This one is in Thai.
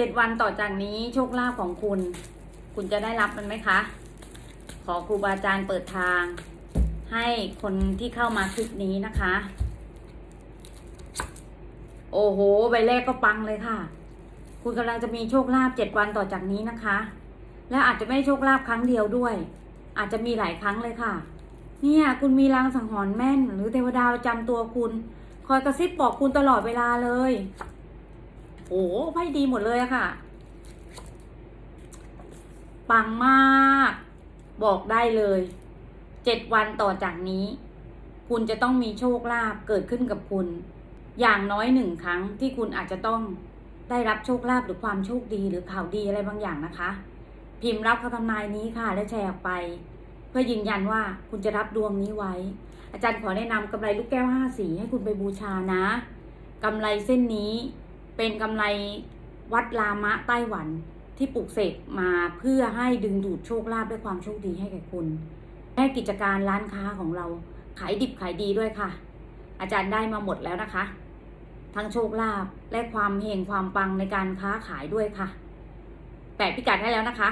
จ็ดวันต่อจากนี้โชคลาภของคุณ คุณจะได้รับมันไหมคะ ขอครูบาอาจารย์เปิดทาง ให้คนที่เข้ามาคลิปนี้นะคะ โอ้โหใบแรกก็ปังเลยค่ะ คุณกำลังจะมีโชคลาภเจ็ดวันต่อจากนี้นะคะ และอาจจะไม่โชคลาภครั้งเดียวด้วย อาจจะมีหลายครั้งเลยค่ะ เนี่ยคุณมีลางสังหรณ์แม่น หรือเทวดาประจำตัวคุณ คอยกระซิบบอกคุณตลอดเวลาเลย โอ้ไพ่ดีหมดเลยอะค่ะ ปังมาก บอกได้เลย เจ็ดวันต่อจากนี้ คุณจะต้องมีโชคลาภเกิดขึ้นกับคุณ อย่างน้อยหนึ่งครั้งที่คุณอาจจะต้องได้รับโชคลาภหรือความโชคดีหรือข่าวดีอะไรบางอย่างนะคะ พิมพ์รับคำทำนายนี้ค่ะ และแชร์ออกไป เพื่อยืนยันว่าคุณจะรับดวงนี้ไว้ อาจารย์ขอแนะนำกำไรลูกแก้วห้าสีให้คุณไปบูชานะกำไรเส้นนี้ เป็นกำไรวัดลามะไต้หวันที่ปลูกเสกมาเพื่อให้ดึงดูดโชคลาภและความโชคดีให้แก่คุณแม่กิจการร้านค้าของเราขายดิบขายดีด้วยค่ะ อาจารย์ได้มาหมดแล้วนะคะ ทั้งโชคลาภและความเฮงความปังในการค้าขายด้วยค่ะแปะพิกัดให้แล้วนะคะ